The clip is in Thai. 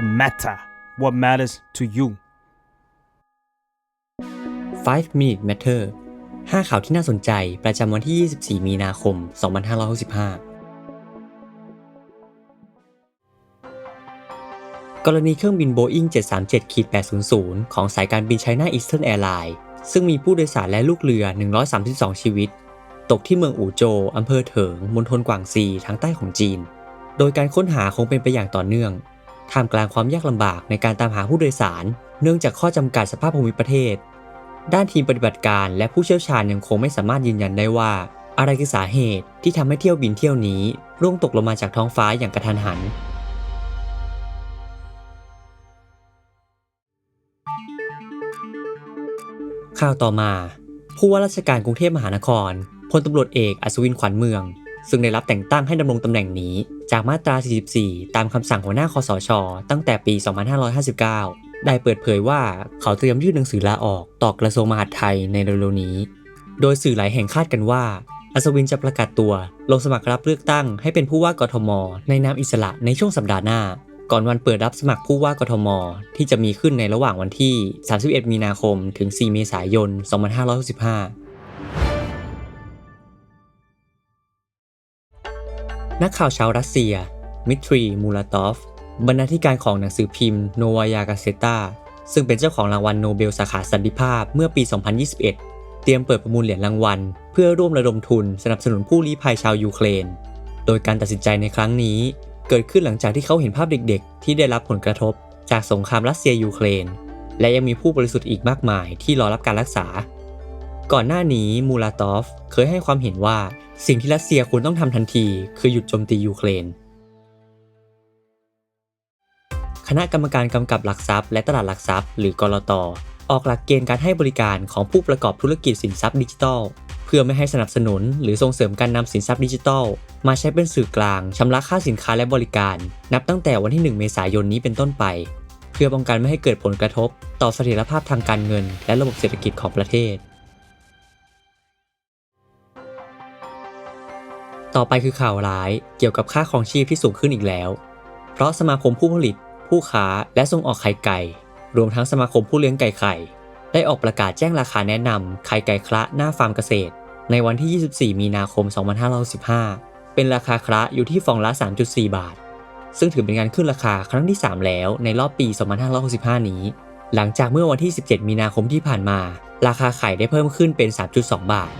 the matter what matters to you 5 Minute Matter 5ข่าวที่น่าสนใจประจำวันที่ 24 มีนาคม 2565 กรณีเครื่องบิน Boeing 737-800 ของสายการบิน China Eastern Airlines ซึ่งมีผู้โดยสารและลูกเรือ 132 ชีวิต ตกที่เมืองอู่โจวอำเภอเถิง มณฑลกวางซี ทางใต้ของจีน โดยการค้นหาคงเป็นไปอย่างต่อเนื่อง ท่ามกลางความยากลำบากในการตามหาผู้โดยสาร เนื่องจากข้อจำกัดสภาพภูมิประเทศ ด้านทีมปฏิบัติการและผู้เชี่ยวชาญยังคงไม่สามารถยืนยันได้ว่า อะไรคือสาเหตุที่ทำให้เที่ยวบินเที่ยวนี้ร่วงตกลงมาจากท้องฟ้าอย่างกระทันหันข่าวต่อมา ผู้ว่าราชการกรุงเทพมหานครพลตำรวจเอกอัศวินขวัญเมือง ซึ่งได้รับแต่งตั้งให้ดำรงตำแหน่งนี้ จากมาตรา 44 ตามคำสั่งหัวหน้าคอสช ตั้งแต่ปี 2559 ได้เปิดเผยว่าเขาเตรียมยื่นหนังสือลาออกต่อกระทรวงมหาดไทยในเร็วๆนี้ โดยสื่อหลายแห่งคาดกันว่า อัศวินจะประกาศตัวลงสมัครรับเลือกตั้งให้เป็นผู้ว่ากทม ในนามอิสระในช่วงสัปดาห์หน้า ก่อนวันเปิดรับสมัครผู้ว่ากทม ที่จะมีขึ้นในระหว่างวันที่ 31 มีนาคม ถึง 4 เมษายน 2565 นักข่าวชาวรัสเซีย มิทรี มูลาตอฟ บรรณาธิการของหนังสือพิมพ์โนวายากาเซตาซึ่งเป็นเจ้าของรางวัลโนเบลสาขาสันติภาพเมื่อปี 2021 เตรียมเปิดประมูลเหรียญรางวัล เพื่อร่วมระดมทุนสนับสนุนผู้ลี้ภัยชาวยูเครน โดยการตัดสินใจในครั้งนี้ เกิดขึ้นหลังจากที่เขาเห็นภาพเด็กๆ ที่ได้รับผลกระทบ จากสงครามรัสเซียยูเครน และยังมีผู้บริสุทธิ์อีกมากมายที่รอรับการรักษา ก่อนหน้านี้มูลาตอฟเคยให้ความเห็นว่าสิ่งที่รัสเซียควรต้องทำทันที คือหยุดโจมตียูเครน คณะกรรมการกำกับหลักทรัพย์และตลาดหลักทรัพย์หรือกรตออกหลักเกณฑ์การให้บริการของผู้ประกอบธุรกิจสินทรัพย์ดิจิทัล เพื่อไม่ให้สนับสนุนหรือส่งเสริมการนำสินทรัพย์ดิจิทัล มาใช้เป็นสื่อกลางชำระค่าสินค้าและบริการ นับตั้งแต่วันที่ 1 เมษายนนี้เป็นต้นไป เพื่อป้องกันไม่ให้เกิดผลกระทบ ต่อเสถียรภาพทางการเงิน และระบบเศรษฐกิจของประเทศ ต่อไปคือข่าวร้ายเกี่ยวกับค่าครองชีพที่สูงขึ้นอีกแล้ว เพราะสมาคมผู้ผลิต ผู้ค้า และส่งออกไข่ไก่ รวมทั้งสมาคมผู้เลี้ยงไก่ไข่ ได้ออกประกาศแจ้งราคาแนะนำไข่ไก่คละหน้าฟาร์มเกษตร ในวันที่ 24 มีนาคม 2515เป็นราคาคละอยู่ที่ฟองละ 3.4 บาท ซึ่งถือเป็นการขึ้นราคาครั้งที่ 3 แล้วในรอบปี 2565 นี้ หลังจากเมื่อวันที่ 17 มีนาคมที่ผ่านมา ราคาไข่ได้เพิ่มขึ้นเป็น 3.2 บาท